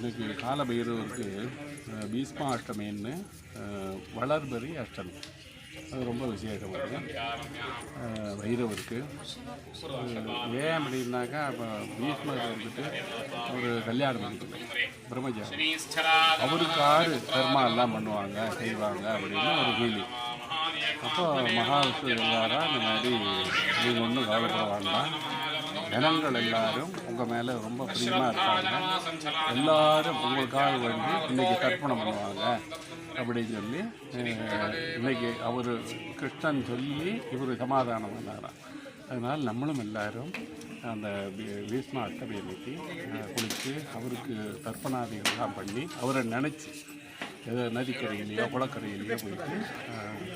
இன்றைக்கி கால பைரவருக்கு பீஸ்மா பீஷ்மா அஷ்டமின்னு வளர்பரி அஷ்டமி. அது ரொம்ப விசேஷமாக பைரவருக்கு. ஏன் அப்படின்னாக்கா இப்போ பீஷ்மர் வந்துட்டு ஒரு கல்யாணம் பண்ணிக்கணும் பிரம்மஜாரி அவருக்கு ஆறு கர்மா எல்லாம் பண்ணுவாங்க செய்வாங்க அப்படின்னு ஒரு ஃபீலிங் அப்போ மகாவிஷ்ணு எல்லாரா இந்த மாதிரி நீங்கள் ஒன்றும் கவலைப்பட வேண்டாம். ஜனங்கள் எல்லாரும் உங்கள் மேலே ரொம்ப பிரியமாக இருக்காங்க எல்லாரும் உங்களுக்காக வேண்டி இன்னைக்கு தர்ப்பணம் பண்ணுவாங்க அப்படின்னு சொல்லி இன்றைக்கி இன்னைக்கு அவர் கிருஷ்ணன் சொல்லி இவர் சமாதானம் பண்ணாராம். அதனால் நம்மளும் எல்லாரும் அந்த பீஷ்மா பீஷ்ம அஷ்டமி அன்னைக்கு குளித்து அவருக்கு தர்ப்பணாதிகள்லாம் பண்ணி அவரை நினச்சி ஏதோ நதிக்கரையிலையோ குளக்கரையிலையோ போயிட்டு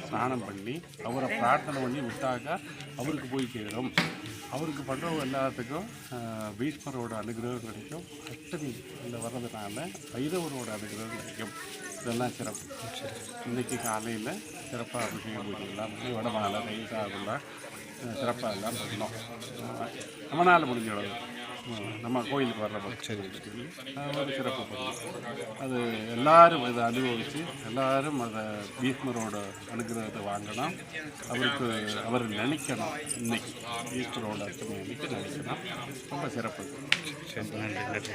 ஸ்நானம் பண்ணி அவரை பிரார்த்தனை பண்ணி விட்டாக்கா அவருக்கு போய் சேரும். அவருக்கு பண்ணுறவங்க எல்லாத்துக்கும் பீஷ்மரோட அனுகிரகம் கிடைக்கும். அஷ்டமி இந்த வர்றதுனால பைரவரோட அனுகிரகம் கிடைக்கும். இதெல்லாம் சிறப்பு. இன்னைக்கு காலையில் சிறப்பாக அபிஷேகம் பூஜைகள்லாம் பண்ணி வடமாலை தயிர் சாதம்லாம் சிறப்பாக எல்லாம் பண்ணோம் நம்மளால் முடிஞ்ச அளவு. நம்ம கோயிலுக்கு வர்ற சரி ஒரு சிறப்பு பண்ணோம் அது எல்லாரும் இதை அனுபவித்து எல்லாரும் அதை பீஷ்மரோட அனுகிரகத்தை வாங்கணும் அவருக்கு அவர் நினைக்கணும். இன்னைக்கு ஈஸ்வரோட அர்த்தம் இன்னைக்கு நினைக்கணும். ரொம்ப சிறப்பு. சரி நன்றி நன்றி.